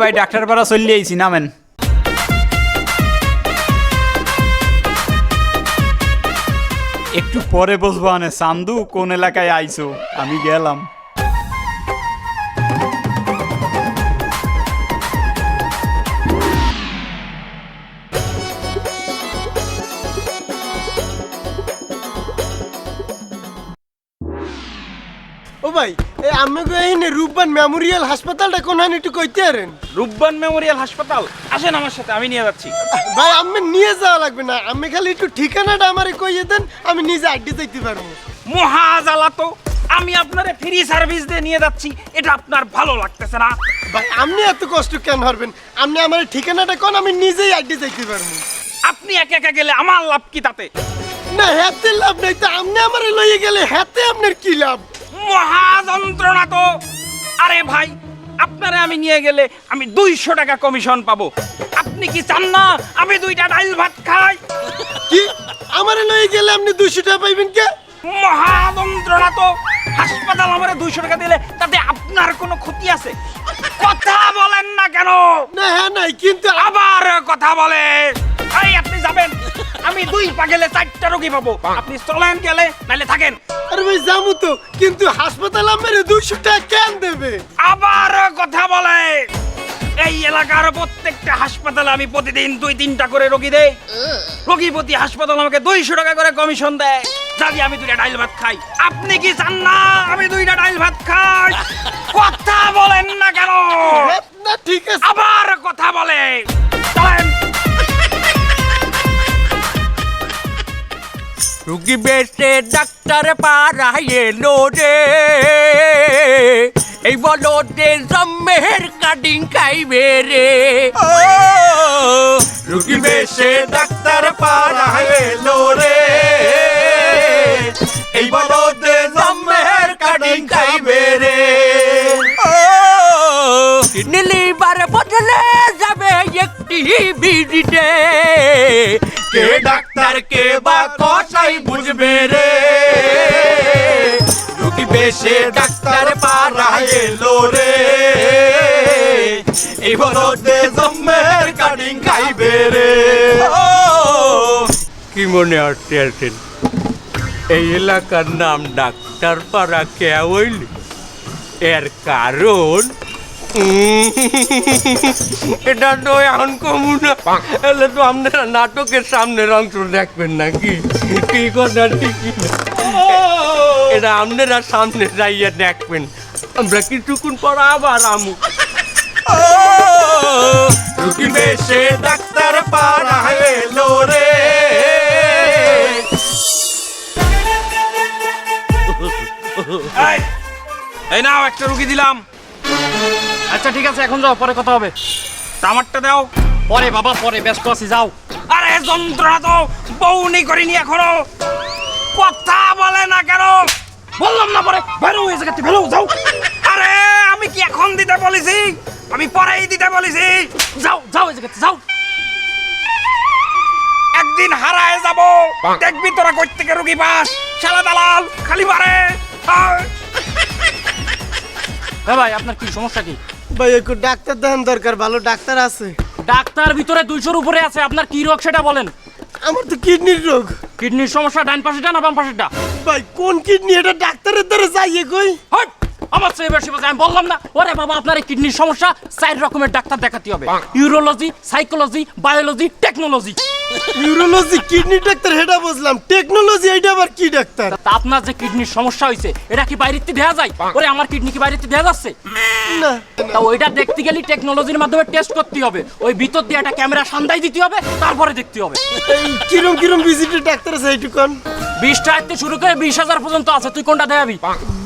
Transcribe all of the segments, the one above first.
ভাই ডাক্তার পাড়া চলি আইছি, নামেন। একটু পরে বসবো আনে সান্দু কোন এলাকায় আইছো? আমি গেলাম। ভাই এই আমাকে এই রূপবান মেমোরিয়াল হাসপাতালটা কোন একটু কইতে পারেন? রূপবান মেমোরিয়াল হাসপাতাল? আসেন আমার সাথে আমি নিয়ে যাচ্ছি। ভাই আমি নিয়ে যাওয়া লাগবে না। আমি খালি একটু ঠিকানাটা আমারে কইয়ে দেন আমি নিজে আড্ডি যাইতে পারব। মহা জ্বালা তো আমি আপনারে ফ্রি সার্ভিস দিয়ে নিয়ে যাচ্ছি। এটা আপনার ভালো লাগতেছে না? ভাই আপনি এত কষ্ট কেন হরবেন আপনি আমার ঠিকানাটা কোন আমি নিজেই আড্ডি যাইতে পারব। আপনি একা একা গেলে আমার লাভ কি তাতে? না হাতে লাভ নাই তো আপনি আমারে লইয়ে গেলে হাতে আপনার কি লাভ? মহা যন্ত্রণা তো। আরে ভাই আপনারে আমি নিয়ে গেলে আমি দুইশো টাকা কমিশন পাবো। আপনি কি চান না আমি দুইটা ডাইল ভাত খাই? কি? আমারে লইয়ে গেলে আপনি দুশো টাকা পাইবেন কে? মহা যন্ত্রণা তো। হাসপাতাল আমারে দুইশো টাকা দিলে তাতে আপনার কোনো ক্ষতি আছে? কথা বলেন না কেন? না হ্যাঁ নাই কিন্তু আবার কথা বলে এই আপনি যাবেন। আমি দুই পা গেলে চারটা রোগী পাবো। আপনি চলেন গেলে নাহলে থাকেন। আরে ভাই যাব তো কিন্তু হাসপাতাল আমার দুশো টাকা কেন দেবে? আবার কথা বলে। এই এলাকার প্রত্যেকটা হাসপাতালে আমি প্রতিদিন দুই তিনটা করে রোগী দেই। রোগী প্রতি হাসপাতাল আমাকে দুইশো টাকা করে কমিশন দেয়। যদি আমি দুইটা ডাইল ভাত খাই। আপনি কি চান না আমি দুইটা ডাইল ভাত খাই? কথা বলেন না কেন? ঠিক আছে। আবার কথা বলে। চলেন। রুগী বেশে ডাক্তার পাড়ায় এলো রে এই বলো যে জম্মের কাটিং খাইবে রে ও রুগী বেশে ডাক্তার পাড়ায় এলো রে এই বলো যে জম্মের কাটিং খাইবে রে ও নীলিবার বদলে যাবে একটি বিড়িতে কে ডাক্তার কে বা কসাই বুঝবে রে। রুগী বেশে ডাক্তার পাড়া এলো রে। বলতে জম্মের কাটিং খাইবে রে। কি মনে হচ্ছে আছেন এই এলাকার নাম ডাক্তার পাড়া কে হইলি? এর কারণ এটা তো এখন কমু না এলে তো আপনারা নাটকের সামনের অংশ দেখবেন নাকি? কি কথা ঠিকই না। এটা আপনারা সামনে যাইয়া দেখবেন। আমরা কিছুক্ষণ পর আবার আমু। রুগী বেশে ডাক্তার পাড়া এলো রে। এই, এই নাও একটা রুগী দিলাম। আচ্ছা ঠিক আছে এখন যাও পরে কথা হবে। আমারটা দাও। পরে বাবা পরে ব্যস্ত আছি যাও। আরে যন্ত্রণা তো বউনি করিনি এখনও। কথা বলে না কেন? বললাম না পরে বেরো হয়ে জায়গাতে বেরো যাও। আরে আমি কি এখন দিতে বলেছি? আমি পরেই দিতে বলেছি। যাও যাও এই জায়গাতে যাও। একদিন হারায় যাব। দেখবি তোরা কই থেকে রুগী পাস শালা দালাল খালি মারে। হ্যাঁ ভাই আপনার কি সমস্যা কি? ভাই একটু ডাক্তার দেখান দরকার ভালো ডাক্তার আছে। ডাক্তার ভিতরে দুইশোর উপরে আছে আপনার কি রোগ সেটা বলেন। আমার তো কিডনির রোগ। কিডনির সমস্যা ডান পাশেটা না বাম পাশেটা ভাই কোন কিডনি? এটা ডাক্তারের দ্বারা যাইয়ে কই? হট! আমার চেয়ে বেশি বোঝে আমি বললাম না। ওরে বাবা আপনার এই কিডনির সমস্যা চার রকমের ডাক্তার দেখাতে হবে। Urology psychology biology technology. Urology kidney doctor হেটা বুঝলাম। টেকনোলজি এইটা আবার কি ডাক্তার? তা আপনার যে কিডনির সমস্যা হয়েছে এটা কি বাইরেতে দেয়া যায়? ওরে আমার কিডনি কি বাইরেতে দেয়া যাচ্ছে? না। তা ওইটা দেখতে গেলে টেকনোলজির মাধ্যমে টেস্ট করতে হবে। ওই ভিতর দিয়ে একটা ক্যামেরা সান্দাই দিতে হবে তারপরে দেখতে হবে। এই কিরম কিরম ভিজিটের ডাক্তার আছে এইটু কোন বিশ টাকা থেকে শুরু করে বিশ হাজার পর্যন্ত আছে। তুই কোনটা দেখাবি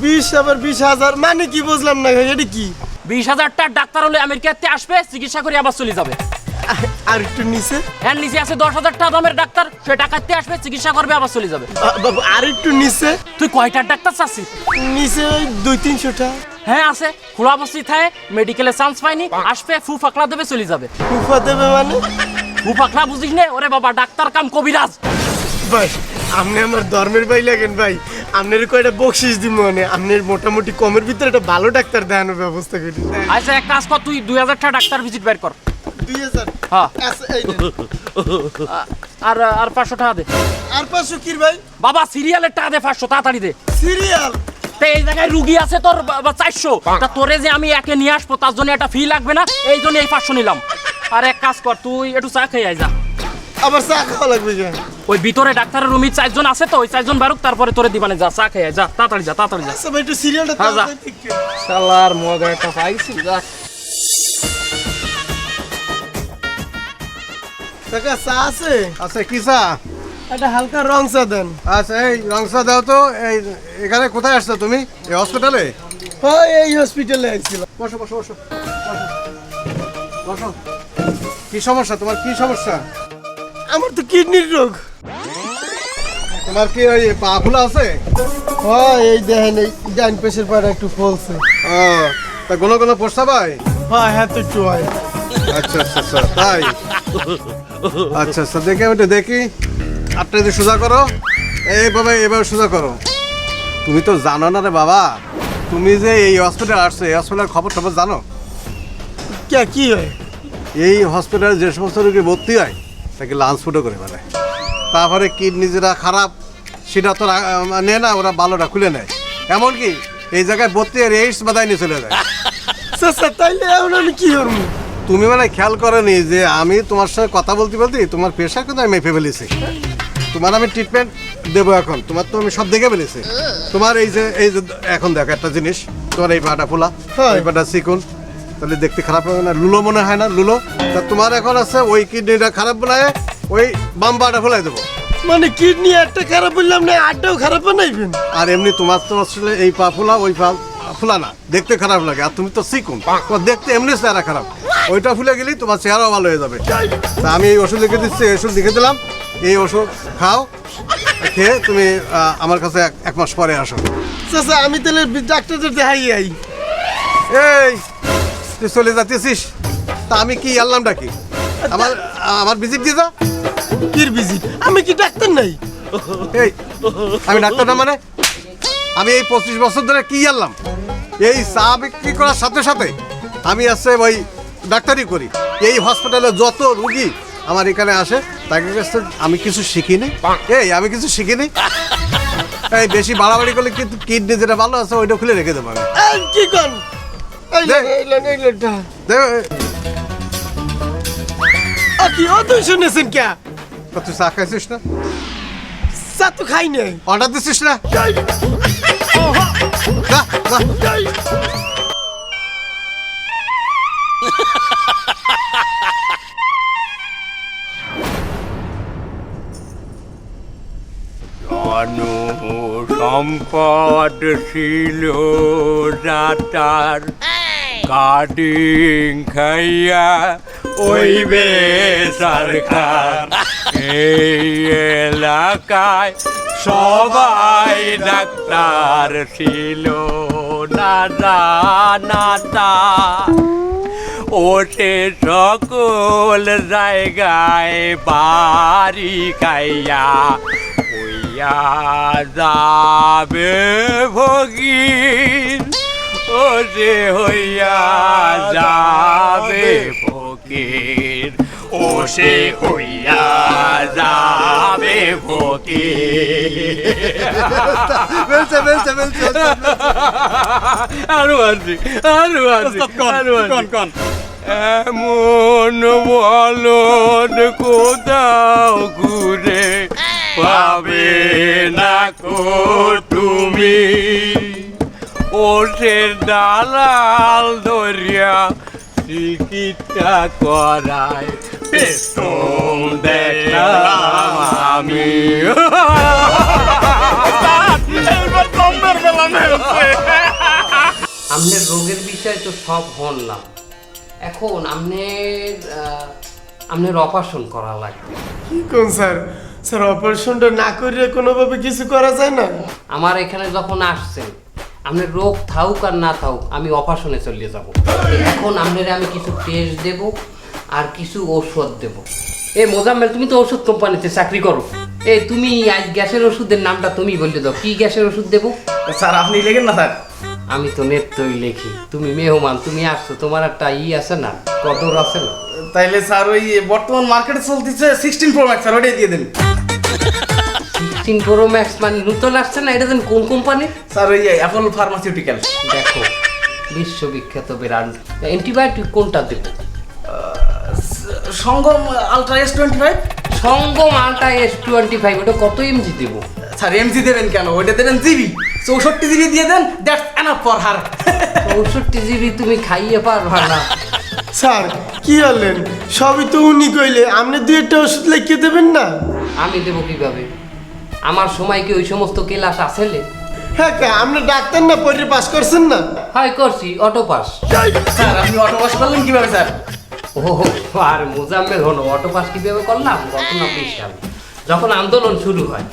বিশ আবার বিশ হাজার মানে কি বুঝলাম না এটা কি? বিশ হাজারটা ডাক্তার হলে আমেরিকাতে আসবে চিকিৎসা করে আবার চলে যাবে। আর একটু নিচে? এর নিচে আছে দশ হাজার টাকা দামের ডাক্তার সে টাকাতে আসবে চিকিৎসা করবে আবার চলে যাবে। বাবু আর একটু নিচে? তুই কয়টার ডাক্তার চাচ্ছিস? নিচে ওই দুই তিনশোটা। হ্যাঁ আছে। খোলা অবস্থিত থাকে মেডিকেলে চান্স পাইনি আসবে ফু ফাকলা দেবে চলে যাবে। উফা দেবে মানে? ফু ফাকলা বুঝিস নে ওরে বাবা ডাক্তার কাম কবিরাজ। ভাই আপনি আমার ধর্মের ভাই লাগেন ভাই। আপনার কয়টা বকশিস দিব মানে? আপনার মোটামুটি কমের ভিতরে একটা ভালো ডাক্তার দেখানোর ব্যবস্থা করি। আচ্ছা এক কাজ কর তুই দুই হাজার টাকা ডাক্তার ভিজিট বের কর। দুই হাজার? হ্যাঁ। আচ্ছা। আর আর পাঁচশো টাকা দে। আর পাঁচশো কির ভাই? বাবা সিরিয়ালের টাকা দে পাঁচশো তাড়াতাড়ি দে। সিরিয়াল? তা এই জায়গায় রুগী আছে তোর চারশো। তা তোরে যে আমি একে নিয়ে আসব তার জন্য একটা ফি লাগবে না? এই জন্য এই পাঁচশো নিলাম। আর এক কাজ কর তুই একটু চা খেয়ে আয় যা। আবার চা খাওয়া লাগবে কেন? ওই ভিতরে ডাক্তারের রুমে চারজন আছে তো ওই চারজন বারুক তারপরে তোরে দিবানে যা চা খেয়ে যা তাড়াতাড়ি যা তাড়াতাড়ি যা। আচ্ছা ভাই একটু সিরিয়ালটা হ্যাঁ, যা। ঠিক শালার মগা একটা পাইছি যা। কাকা চা আছে? আচ্ছা কি চা? একটা হালকা রং চা দেন। আচ্ছা এই রংসা দাও তো এই এখানে কোথায় আসছো তুমি? এই হসপিটালে হ্যাঁ এই হসপিটালে বসো বসো বসো বসো। বসো। কি সমস্যা? তোমার কি সমস্যা? আমার তো কিডনির রোগ। তোমার কি ওই পা ফুলা আছে? হ্যাঁ এই দেখেন এই ডাইন পেশের পাড়া একটু ফলছে ও তা কোনো কোনো প্রস্তাব হয় হ্যাঁ হ্যাঁ তো একটু হয়। আচ্ছা আচ্ছা আচ্ছা তাই? আচ্ছা আচ্ছা দেখে আমি একটু দেখি। আপনি যদি সোজা করো এইভাবে এইভাবে সোজা করো। তুমি তো জানো না রে বাবা তুমি যে এই হসপিটাল আসছো এই হসপিটালের খবর টবর জানো? কে কি হয়? এই হসপিটালে যে সমস্ত রোগী ভর্তি হয় তাকে লাঞ্চ ফুটো করে ফেলে। তারপরে কিডনি যেটা খারাপ সেটা তো নেয় না ওরা ভালোটা খুলে নেয়। এমনকি এই জায়গায় আর এইডস বাধাই নিয়ে চলে যায়। স্যার তাইলে এখন আমি কি করব? তুমি মানে খেয়াল করনি যে আমি তোমার সঙ্গে কথা বলতে বলতে তোমার প্রেশার কিন্তু আমি মেপে ফেলেছি। তোমার আমি ট্রিটমেন্ট দেবো এখন। তোমার তো আমি সব দেখে ফেলেছি। তোমার এই যে এই যে এখন দেখো একটা জিনিস। তোমার এই পাটা ফোলা। এই পাটা চিকুন তাহলে দেখতে খারাপ হবে না। লুলো মনে হয় না লুলো। তা তোমার এখন আছে ওই কিডনিটা খারাপ বানায় ওই বাম পাটা ফেলাই দেবো। মানে কিডনি একটা খারাপ বললাম না আটটাও খারাপ বানাইবেন? আর এমনি তোমার তো আসলে এই পা ফোলা ওই পা ফোলা না দেখতে খারাপ লাগে। আর তুমি তো তোমার দেখতে এমনি চেহারা খারাপ। ওইটা ফুলে গেলেই তোমার চেহারাও ভালো হয়ে যাবে। তা আমি এই ওষুধ লিখে দিচ্ছি এই ওষুধ লিখে দিলাম। এই ওষুধ খাও খেয়ে তুমি আমার কাছে এক- মাস পরে আসো। আমি তাহলে ডাক্তারদের দেখাই এই তুই চলে যাচ্ছিস তা আমি কি আনলামটা ডাকি আমার আমার ভিজিট দিয়ে যা। কির ভিজিট আমি কি ডাক্তার নাই? এই আমি ডাক্তার না মানে? আমি এই পঁচিশ বছর ধরে কি আনলাম এই চা বিক্রি করার সাথে সাথে আমি আছে ওই ডাক্তারি করি। এই হসপিটালে যত রুগী আমার এখানে আসে তাকে কাছে আমি কিছু শিখিনি। এই আমি কিছু শিখিনি। এই বেশি বাড়াবাড়ি করলে কিন্তু কিডনি যেটা ভালো আছে ওইটা খুলে রেখে দেবো আমি। কি কন? কি তুই শুনেছেন কে তুই চা খাইছিস না? চা তো খাই নাই। অর্ডার দিছিস না? যা। সম্পদ ছিল যাতার কাটিং খাইয়া ওইবে সরকার। এই এলাকায় সবাই ডাক্তার ছিল, না জানাতা ও সে সকল জায়গায় বাড়ি খাইয়া, হইয়া যাবে ভগিন। ও সে হইয়া যাবে ফকির ও সে হইয়া যাবে ফকির। বেলছে বেলছে বেলছে আরও আছে আরও আছে আরও কন কন? এমন বলদ কোথাও ঘুরে পাবে না কো তুমি। ওঠের দালাল ধরিয়া চিকিৎসা করায় দেখলাম আমি। আমনের রোগের বিষয় তো সব হনলাম এখন আমনের আমনের অপারেশন করা লাগবে। কি কোন স্যার? স্যার অপারেশনটা না করে কোনোভাবে কিছু করা যায় না? আমার এখানে যখন আসছেন আপনার রোগ থাকুক আর না থাকুক আমি অপারেশনে চলে যাব। এখন আপনার আমি কিছু টেস্ট দেব আর কিছু ঔষধ দেব। এ মোজাম্মেল তুমি তো ওষুধ কোম্পানিতে চাকরি করো। এই তুমি আজ গ্যাসের ওষুধের নামটা তুমি বললে দাও কি গ্যাসের ওষুধ দেবো? স্যার আপনি লেখেন না স্যার। আমি তো নেত্রই লেখি তুমি মেহমান তুমি আসছো তোমার একটা ই আছে না কদর আছে না? তাইলে স্যার ওই বর্তমান মার্কেটে চলতেছে সিক্সটিন প্রো ম্যাক্স স্যার ওটাই দিয়ে দেন। সিক্সটিন প্রো ম্যাক্স মানে নতুন আসছে না? এটা যেন কোন কোম্পানির স্যার ওই অ্যাপল ফার্মাসিউটিক্যাল দেখো বিশ্ববিখ্যাত ব্র্যান্ড অ্যান্টিবায়োটিক কোনটা দেবো? Sangam ultra S twenty five Sangam ultra S twenty five ওটা কত এমজি দেবো? স্যার এমজি দেবেন কেন? ওইটা দেবেন জিবি। চৌষট্টি জিবি দিয়ে then that's enough for her চৌষট্টি জিবি তুমি খাইয়ে পারবা না। স্যার কি হলেন? সবই তো উনি কইলে আপনি দুই একটা ওষুধ লিখে দেবেন না? আমি দেবো কীভাবে? আমার সময় কি ওই সমস্ত কেলাস আসেলে হ্যাঁ আপনি ডাক্তার না পড়ে পাস করছেন না? হয় করছি অটো পাস। স্যার আপনি অটো পাস করলেন কীভাবে স্যার? ও আর মোজাম্মেল হলো অটো পাস কীভাবে করলাম? ঘটনা বিশাল। যখন আন্দোলন শুরু হয়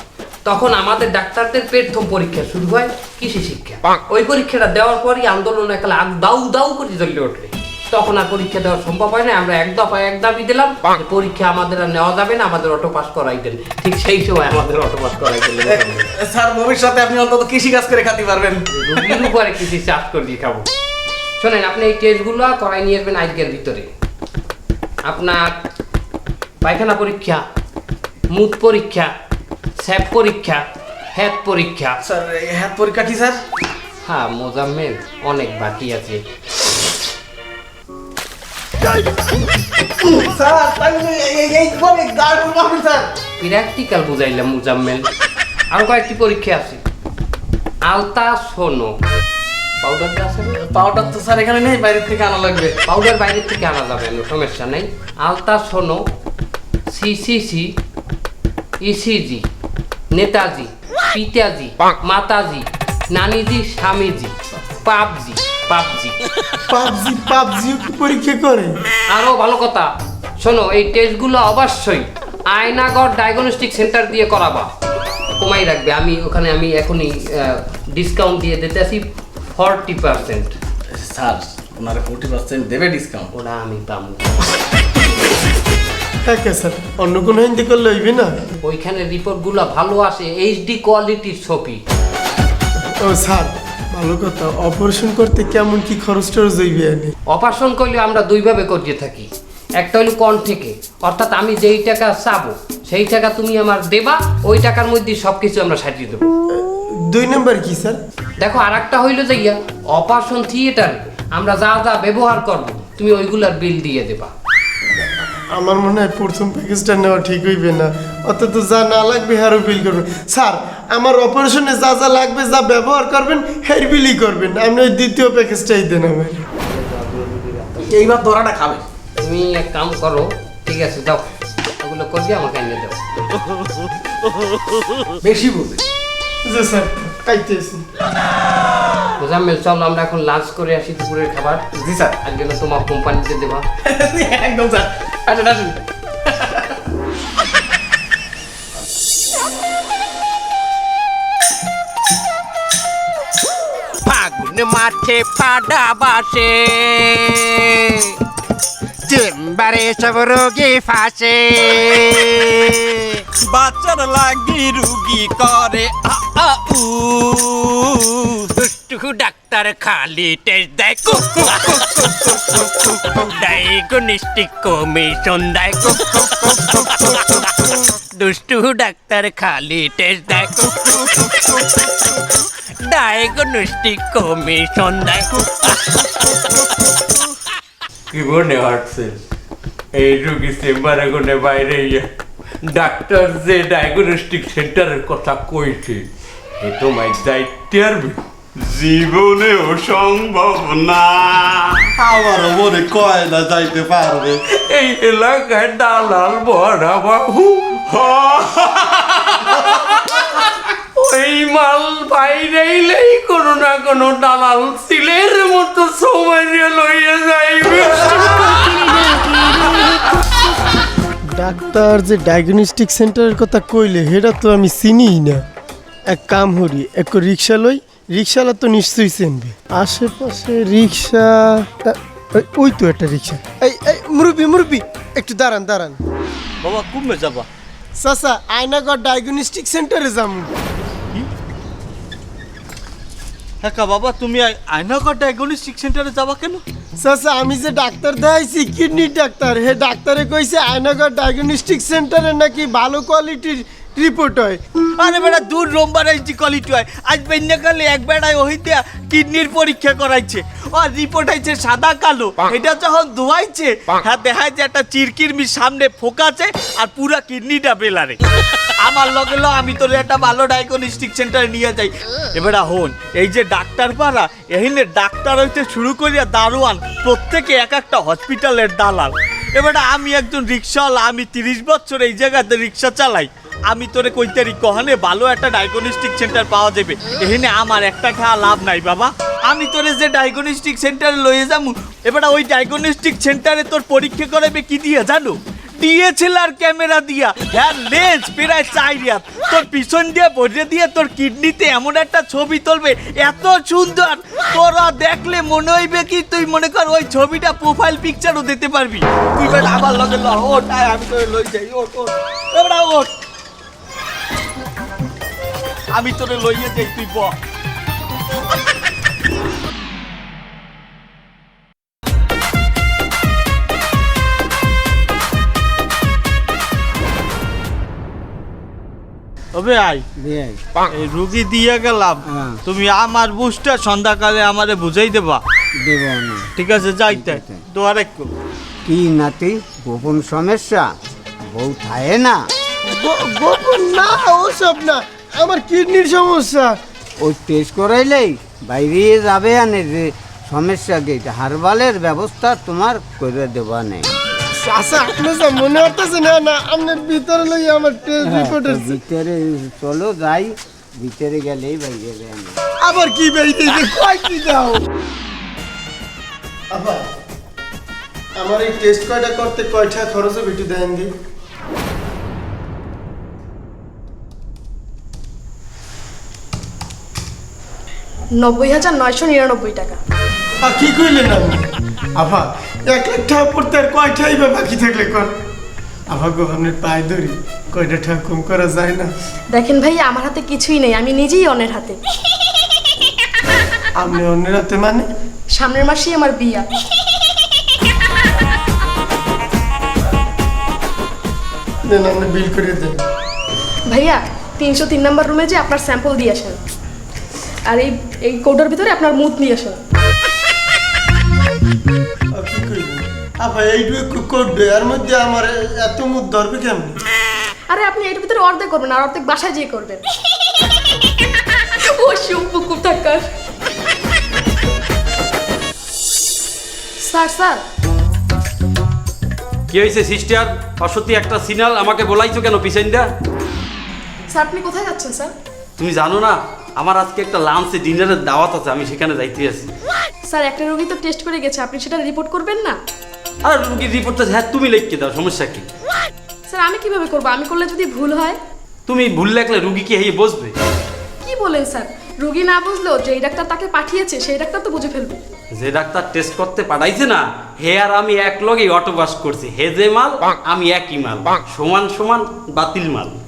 তখন আমাদের ডাক্তারদের প্রথম পরীক্ষা শুরু হয় কৃষি শিক্ষা। ওই পরীক্ষাটা দেওয়ার পরই আন্দোলন একালে আগ দাউ দাউ করে জ্বলে ওঠে তখন আর পরীক্ষা দেওয়া সম্ভব হয় না। আমরা এক দফা এক দাবি দিলাম পরীক্ষা আমাদের আর নেওয়া যাবে না আমাদের অটো পাস করাই দেন ঠিক সেই সময় আমাদের অটো পাস করাই দিলেন স্যার ভবিষ্যতে আপনি অন্তত কৃষি কাজ করে খাতে পারবেন। রুগীর উপরে কিছু চাষ করে দিয়ে খাব। শোনেন আপনি এই টেস্টগুলো করাই নিয়ে আসবেন আজকের ভিতরে। আপনার পায়খানা পরীক্ষা মুখ পরীক্ষা স্যাপ পরীক্ষা হেড পরীক্ষা। স্যার হাত পরীক্ষা কি স্যার? হ্যাঁ মোজাম্মেল অনেক বাকি আছে। স্যার তাহলে এই এই বলে স্যার। প্র্যাকটিক্যাল বুঝাইলাম মুজাম্মেল। আরও কয়েকটি পরীক্ষা আছে। আলতা সোনো পাউডার আছে পাউডার তো স্যার এখানে নেই বাইরে থেকে আনা লাগবে। পাউডার বাইরে থেকে আনা যাবে না সমস্যা নেই। আলতা সোনো সিসিসি ইসিজি নেতাজি পিতাজি মাতাজি নানিজি স্বামীজি পাপজি। পাপজি পাবজি পাবজিও কি পরীক্ষা করে? আরও ভালো কথা। শোনো এই টেস্টগুলো অবশ্যই আয়নাগর ডায়াগনস্টিক সেন্টার দিয়ে করাবা। কমাই রাখবে। আমি ওখানে আমি এখনই ডিসকাউন্ট দিয়ে দিতে আসি ফর্টি পার্সেন্ট স্যার ওনারা ফোর্টি পার্সেন্ট দেবে ডিসকাউন্ট ওরা আমি পাবো। হ্যাঁ কা স্যার অন্য কোনো হিন্দি করলে হইবে না? ওইখানে রিপোর্টগুলো ভালো আসে এইচডি কোয়ালিটির ছবি। ও স্যার ভালো কথা অপারেশন করতে কেমন কি খরচ টরচ হইবে এনে অপারেশন করলে আমরা দুইভাবে করিয়ে থাকি। একটা হলো কন থেকে অর্থাৎ আমি যেই টাকা চাবো সেই টাকা তুমি আমার দেবা ওই টাকার মধ্যে সব কিছু আমরা সাজিয়ে দেবো। দুই নাম্বার কি স্যার? দেখো আর একটা হইল যে ইয়া অপারেশন থিয়েটারে আমরা যা যা ব্যবহার করব তুমি ওইগুলার বিল দিয়ে দেবা। আমার মনে হয় প্রথম প্যাকেজটা নেওয়া ঠিক হইবে না। অত তো যা না লাগবে হ্যারও বিল করবেন স্যার আমার অপারেশনে যা যা লাগবে যা ব্যবহার করবেন হের বিলই করবেন। আপনি ওই দ্বিতীয় প্যাকেজটাই দেন আমার এইবার ধরাটা খাবে। তুমি এক কাম করো ঠিক আছে যাও। ওগুলো করবি আমাকে এনে দাও। বেশি বুঝে জি স্যার মোজাম্মেল চলো আমরা এখন লাঞ্চ করে আসি দুপুরের খাবার। জি স্যার। আজকে তোমার কোম্পানিতে দেবা। একদম স্যার। আসেন আসেন মন মাঠে পাডা বাসে চেম্বারে সব রোগী ফাঁসে বাচ্চার লাগি রুগী করে আ দুষ্টু ডাক্তার খালি টেস্ট দেয় ডায়াগনিস্টিক কমিশন দেয় দুষ্টু ডাক্তার খালি টেস্ট দেয় ডায়াগনস্টিক কমিশন কুক কি মনে হচ্ছে এই রুগী চেম্বারে কোনে বাইরে ডাক্তার যে ডায়াগনস্টিক সেন্টারের কথা কইছে এ তোমায় দায়িত্বের জীবনেও সম্ভব না আমার মনে কয় না যাইতে পারবে এই এলাকায় দালাল বড়া বাবু ওই মাল বাইরেইলেই কোনো না কোনো দালাল সিলের মতো সময় লইয়া যাইবে। ডাক্তার যে ডায়াগনস্টিক সেন্টারের কথা কইলে সেটা তো আমি চিনিই না। এক কাম হরি এক রিক্সা লই রিক্সাওয়ালা তো নিশ্চয়ই চিনবে। আশেপাশে রিক্সা ওই- ওই তো একটা রিক্সা। এই এই মুরব্বি মুরব্বি একটু দাঁড়ান দাঁড়ান। বাবা কমবে যাবা। চাচা আয়নাগর ডায়াগনস্টিক সেন্টারে যাব হ্যাঁ বাবা, তুমি আয়নাঘর ডায়াগনস্টিক সেন্টারে যাবা কেন? চাচা আমি যে ডাক্তার দেখাইছি কিডনির ডাক্তার, হে ডাক্তারে কইছে আয়নাগর ডায়াগনস্টিক সেন্টারে নাকি ভালো কোয়ালিটির রিপোর্ট হয়। আরে বেটা দূর রোমবার আইছি কোয়ালিটি হয়। আজ বেন্যাকালে এক বেড়ায় ওহিতে কিডনির পরীক্ষা করাইছে। আর রিপোর্ট আইছে সাদা কালো। এটা যখন ধোয়াইছে হ্যাঁ দেখায় যে একটা চিরকিরমি সামনে ফোকাছে আর পুরা কিডনিটা বেলারে। আমার লগে ল আমি তোর একটা ভালো ডায়াগনস্টিক সেন্টারে নিয়ে যাই। এবারে হন এই যে ডাক্তার পাড়া এখানে ডাক্তার হইতে শুরু করিয়া দারোয়ান প্রত্যেকে এক একটা হসপিটালের দালাল। এবারে আমি একজন রিক্সাওয়ালা আমি তিরিশ বছর এই জায়গাতে রিক্সা চালাই। আমি তোরে কইতারি কহনে ভালো একটা ডায়াগনস্টিক সেন্টার পাওয়া যাবে। এখানে আমার একটা খাওয়া লাভ নাই বাবা। আমি তোরে যে ডায়াগনস্টিক সেন্টারে লয়ে যাব এবারে ওই ডায়াগনস্টিক সেন্টারে তোর পরীক্ষা করাবে কি দিয়ে জানো? ডিএসএলআর ক্যামেরা দিয়া হ্যাঁ লেন্স প্রায় চাই রিয়াত তোর পিছন দিয়ে ভরে দিয়ে তোর কিডনিতে এমন একটা ছবি তুলবে এত সুন্দর। তোরা দেখলে মনে হইবে কি তুই মনে কর ওই ছবিটা প্রোফাইল পিকচারও দিতে পারবি। তুই আমার লগে ল ওট আয়, আমি তোরে লই যাই ওট ওট ওট আমি তোরে লইয়ে যাই তুই ব। তবে আই এই রুগী দিয়ে গেলাম তুমি আমার বুঝটা সন্ধ্যাকালে আমারে বুঝাই দেবা। দেব না ঠিক আছে যাইতে দোয়ার একটু কি নাতি গোপন সমস্যা? বউ থায় না? গোপন না ওসব না। আমার কিডনির সমস্যা। ওই টেস্ট করাইলেই বাইরে যাবে আনে যে সমস্যা গেট হারবালের ব্যবস্থা তোমার করে দেওয়া নেই আপনি যা মনে হতেছে না না আপনার ভিতরে লই আমার টেস্ট হ্যাঁ, রিপোর্ট ভিতরে চলো যাই ভিতরে গেলেই বাইরে আনে আবার কি বেরিয়ে কয় কি দাও? আবার আমার এই টেস্ট কয়টা করতে কয়টা খরচ হবে একটু দেন দি। নব্বই হাজার নয়শো নিরানব্বই টাকা। আর কি কইলেন আপনি? আভা এক লাখ টাকা পড়তে আর কয়টাই বা বাকি থাকলে কর আভা গো আপনার পায়ে ধরি কয়টা টাকা কম করা যায় না? দেখেন ভাই আমার হাতে কিছুই নেই আমি নিজেই অন্যের হাতে। আপনি অন্যের হাতে মানে? সামনের মাসেই আমার বিয়া। দেন আপনি বিল করে দেন। ভাইয়া তিনশো তিন নাম্বার রুমে যে আপনার স্যাম্পল দিয়ে আসেন। আর এই এই কৌটার ভিতরে আপনার মুখ নিয়ে আসেন আর কি কইলেন আভা এইটুকু করবে এর মধ্যে আমার এত মুখ ধরবে কেমন? আরে আপনি এটার ভিতরে অর্ধেক করবেন আর অর্ধেক বাসায় যেয়ে করবেন। ও স্যার স্যার। কি হয়েছে সিস্টার? অসত্যি একটা সিনাল আমাকে বলাইছো কেন পিছন দা স্যার আপনি কোথায় যাচ্ছেন স্যার? তুমি জানো না আমার আজকে একটা লাঞ্চে ডিনারের দাওয়াত আছে আমি সেখানে যাইতে আছি স্যার একটা রোগী তো টেস্ট করে গেছে আপনি সেটা রিপোর্ট করবেন না? আর রুগীর রিপোর্টটা হ্যাঁ তুমি লিখকে দাও সমস্যা কি? স্যার আমি কীভাবে করব? আমি করলে যদি ভুল হয়? তুমি ভুল লেখলে রুগী কি হেয়ে বসবে? কি বলেন স্যার? রোগী না বুঝলেও যেই ডাক্তার তাকে পাঠিয়েছে সেই ডাক্তার তো বুঝে ফেলবে। যে ডাক্তার টেস্ট করতে পাঠাইছে না হে আর আমি এক লগেই অটো বাস করছি। হে যে মাল আমি একই মাল। সমান সমান বাতিল মাল।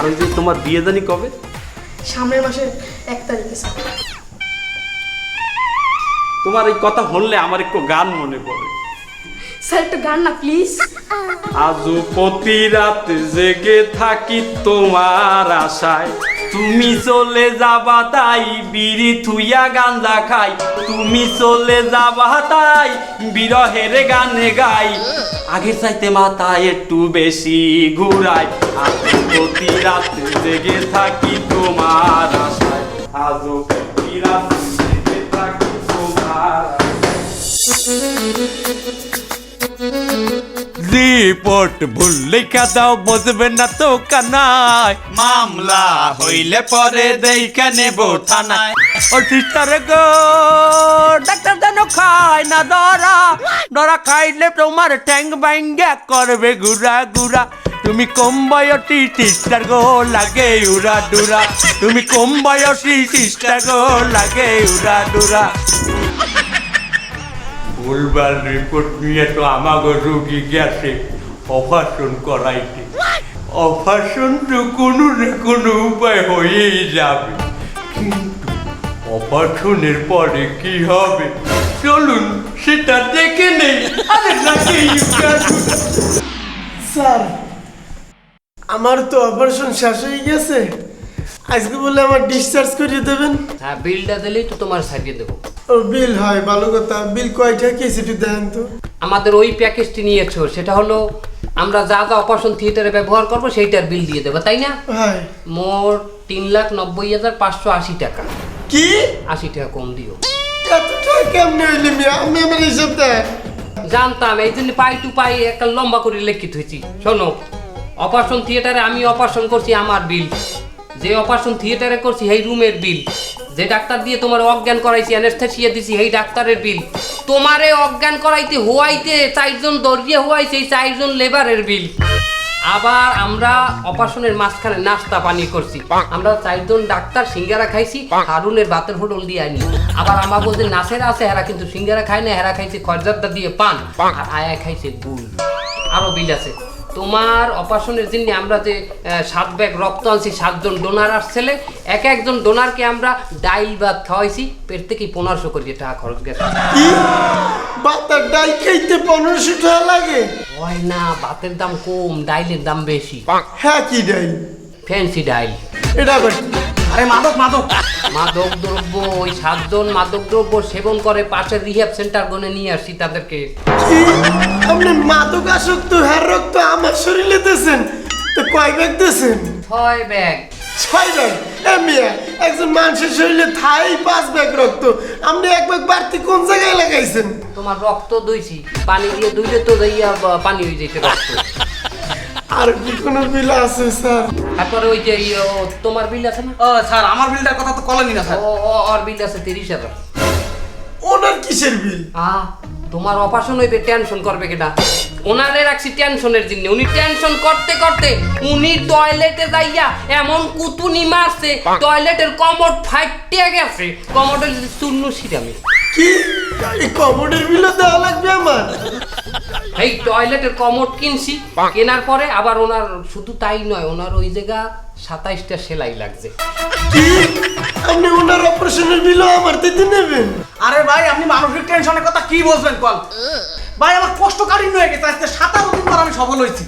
আর ওই যে তোমার বিয়ে জানি কবে? সামনের মাসের এক তারিখে স্যার। তোমার এই কথা বললে আমার একটু গান মনে পড়ে। স্যার একটু গান না প্লিজ। আজও প্রতি রাত জেগে থাকি তোমার আশায়। তুমি চলে যাবা তাই বিড়ি থুইয়া গাঞ্জা খাই। তুমি চলে যাবা তাই বিরহের গানে গাই। আগের চাইতে মাথায় একটু বেশি ঘুরাই। আজও প্রতি রাত জেগে থাকি তোমার আশায়। আজও প্রতি রাত জেগে থাকি তোমার। রিপোর্ট ভুল লেখা দাও বুঝবে না তো কানায়। মামলা হইলে পরে দেখা নেব থানায়। ও সিস্টার গো ডাক্তার যেন খায় না ধরা ধরা খাইলে তোমার ট্যাং ব্যাঙ্গা করবে গুড়া গুড়া। তুমি কম বয়সী সিস্টার গো লাগে উড়া ডুরা তুমি কম বয়সী সিস্টার গো লাগে উড়া ডুরা ভুলভাল রিপোর্ট নিয়ে তো আমাকে রুগী গেছে। অপারেশন করাইতে। অপারেশন তো কোনো না কোনো উপায় হয়েই যাবে। কিন্তু অপারেশনের পরে কি হবে? চলুন সেটা দেখে নেই। আরে নাকি স্যার আমার তো অপারেশন শেষ হয়ে গেছে। আজকে বলে আমার ডিসচার্জ করিয়ে দেবেন? হ্যাঁ বিলটা দিলেই তো তোমার সারিয়ে দেবো। ও বিল হয় ভালো কথা। বিল কয়টা? কেসিটি দেন তো? আমাদের ওই প্যাকেজটি নিয়েছো সেটা হলো আমরা যা যা অপারেশন থিয়েটারে ব্যবহার করব সেইটার বিল দিয়ে দেবো তাই না? হয়। মোট তিন লাখ নব্বই হাজার পাঁচশো আশি টাকা। কি? আশি টাকা কম দিও। এত টাকা কেমনে হইলে মিয়া? আমি আমার হিসাব দেয়। জানতাম এই জন্য পাই টু পাই একটা লম্বা করে লিখিত হয়েছি। শোনো অপারেশন থিয়েটারে আমি অপারেশন করছি আমার বিল যে অপারেশন থিয়েটারে করছি, সেই রুমের বিল যে ডাক্তার দিয়ে তোমার অজ্ঞান করাইছি অ্যানেস্থেসিয়া দিছি, সেই ডাক্তারের বিল তোমারে অজ্ঞান করাইতে হোয়াইতে চারজন দর্জিয়ে হোয়াইছে, এই চারজন লেবারের বিল আবার আমরা অপারেশনের মাঝখানে নাস্তা পানি করছি। আমরা চারজন ডাক্তার সিঙ্গারা খাইছি, হারুনের ভাতের হোটেল দিয়ে আনি আবার আমার বলতে নাসেরা আছে, হেরা কিন্তু সিঙ্গারা খায় না, হেরা খাইছে খরজারটা দিয়ে পান। আর আয়া খাইছে গুল আরও বিল আছে। তোমার অপারেশনের জন্য আমরা যে সাত ব্যাগ রক্ত আনছি সাতজন ডোনার আসছিলে এক একজন ডোনারকে আমরা ডাইল ভাত খাওয়াইছি পেট থেকে পনেরোশো কোটি টাকা খরচ গেছে। কি? বাতার ডাল খাইতে পনেরোশো টাকা লাগে? হয় না ভাতের দাম কম ডাইলের দাম বেশি। হ্যাঁ কি ডাইল? ফ্যান্সি ডাইল। এটা আবার? আরে মাদক মাদক। মাদক দ্রব্য ওই সাতজন মাদক দ্রব্য সেবন করে পাশের রিহ্যাব সেন্টার গনে নিয়ে আসছি তাদেরকে। আপনি মাদক আসক্ত হ্যার রক্ত আমার শরীরে দিয়েছেন। তো কয় ব্যাগ দিয়েছেন? ছয় ব্যাগ। ছয় ব্যাগ? মিয়া একজন মানুষের শরীরে থাই পাঁচ ব্যাগ রক্ত। আপনি এক ব্যাগ বাড়তি কোন জায়গায় লাগাইছেন? তোমার রক্ত দইছি পানি দিয়ে দুইলে তো দইয়া পানি হয়ে যেতে রক্ত আর কি কোনো বিল আছে স্যার? তারপরে ওই যে ইয়ে, ও, তোমার বিল আছে না? ও স্যার আমার বিলটার কথা তো কলেনি না স্যার। ও ও- ওর বিল আছে তিরিশ হাজার। ওনার কিসের বিল? আ তোমার অপারেশন হইবে টেনশন করবে কেটা ওনারে রাখছি টেনশনের জন্য উনি টেনশন করতে করতে উনি টয়লেটে যাইয়া এমন কুতুনি মারছে টয়লেটের কমোড ফাইটিয়া গেছে। কমোডের শূন্য সিরামি কি? এই কমোডের বিলও দেওয়া লাগবে আমার। এই টয়লেটের কমোড কিনছি কেনার পরে আবার ওনার শুধু তাই নয় ওনার ওই জায়গা সাতাইশটা সেলাই লাগছে। কি? আপনি ওনার অপারেশনের বিলও আমার দিতে নেবেন? আরে ভাই আপনি মানসিক টেনশনের কথা কি বলবেন কল? ভাই আমার কষ্ট কাঠিন্য হয়ে গেছে। আজকে সাতারো দিন পর আমি সফল হয়েছি।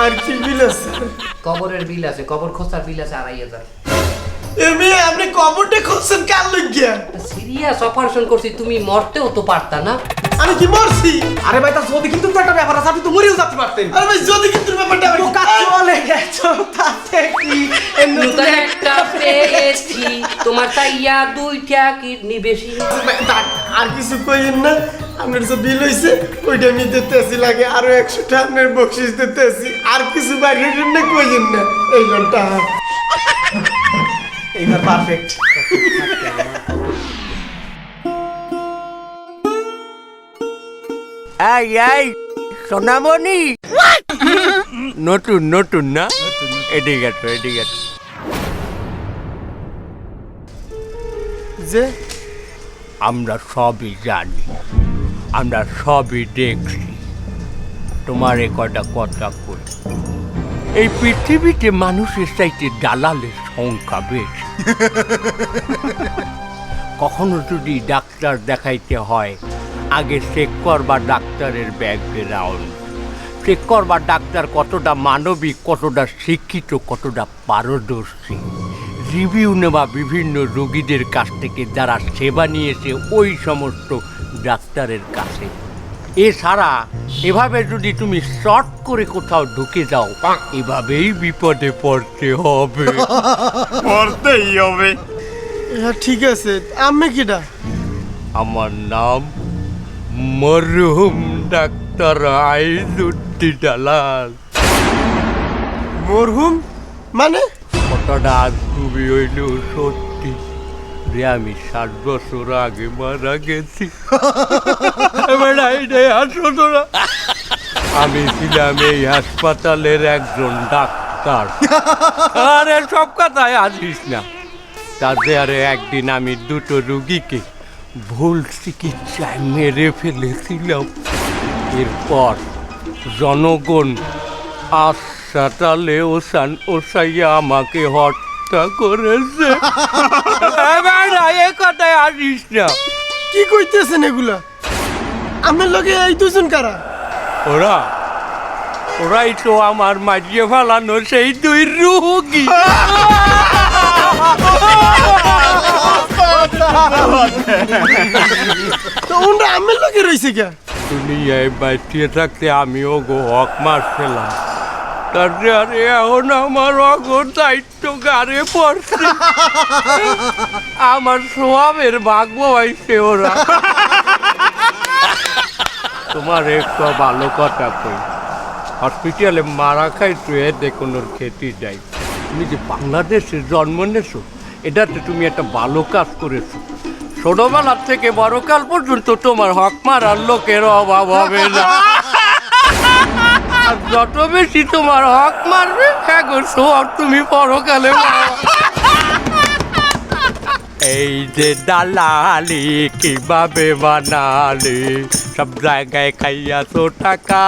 আর কি বিল আছে? কবরের বিল আছে কবর খোঁচার বিল আছে আড়াই হাজার। এমনি আপনি কমোডে খুঁজছেন কার লজ্ঞা সিরিয়াস অপারেশন করছি তুমি মরতেও তো পারতা না। আমি কি মরছি? আরে ভাই তার যদি কিন্তু একটা ব্যাপার আছে আপনি তো মরেও যেতে পারতেন। আরে ভাই যদি কিন্তু ব্যাপারটা আমি বোকা চলে গেছো তাতে কি? নতুন একটা পেয়েছি। তোমার তাইয়া দুইটা কিডনি বেশি। আর কিছু কইেন না। আপনার যে বিল হইছে ওইটা আমি দিতেছি লাগে আরও একশোটা আপনার বকশিস দিতেছি। আর কিছু বাইরের জন্য কইেন না এই ঘণ্টা এইবার পারফেক্ট এই এই সোনামণি। নতুন নতুন না? এদিকে গেছো এদিকে গেছো যে? আমরা সবই জানি আমরা সবই দেখছি। তোমার এ কটা কথা কই? এই পৃথিবীতে মানুষের চাইতে দালালের সংখ্যা বেশি। কখনো যদি ডাক্তার দেখাইতে হয় আগে চেক করবা ডাক্তারের ব্যাকগ্রাউন্ড চেক করবা ডাক্তার কতটা মানবিক কতটা শিক্ষিত কতটা পারদর্শী। রিভিউ নেওয়া বিভিন্ন রোগীদের কাছ থেকে যারা সেবা নিয়েছে ওই সমস্ত ডাক্তারের কাছে। এছাড়া এভাবে যদি তুমি শর্ট করে কোথাও ঢুকে যাও এভাবেই বিপদে পড়তে হবে। পড়তেই হবে। হ্যাঁ ঠিক আছে। আমি কিটা আমার নাম মরহুম ডাক্তার আইজুদ্দি দালাল। মরহুম? মানে? কথাটা আজ খুবই হইল সত্যি। রে আমি ষাট বছর আগে মারা গেছি এবার তোরা আমি ছিলাম এই হাসপাতালের একজন ডাক্তার আরে সব কথায় আসিস না তাতে আরে একদিন আমি দুটো রুগীকে ভুল চিকিৎসায় মেরে ফেলেছিলাম এরপর জনগণ আশাটালে ওসান ওসাইয়া আমাকে হত্যা করেছে। এ কথায় আসিস না। কি কইতেছেন এগুলা? আমার লগে এই দুজন কারা? ওরা ওরাই তো আমার মাঝিয়ে ফেলানো সেই দুই রুগী। তো উনরা আমার লগে রইছে কে দুনিয়ায় বাঁচিয়ে থাকতে আমিও গো হক মারছিলাম। এখন আমার অগর দায়িত্ব গাড়ে পড়ছে। আমার সোয়াবের ভাগ্য হয়েছে ওরা। তোমার একটু ভালো কথা কই। হসপিটালে মারা খাই তো এ দেখুন ওর খেতে যাই তুমি যে বাংলাদেশে জন্ম নেছো এটাতে তুমি একটা ভালো কাজ করেছ। ছোটবেলার থেকে বড়কাল পর্যন্ত তোমার হক মারার লোকের অভাব হবে না। আর যত বেশি তোমার হক মারবে এখন সব তুমি পরকালে। এই যে দালালি, কীভাবে বানালি সব জায়গায় খাইয়াছো টাকা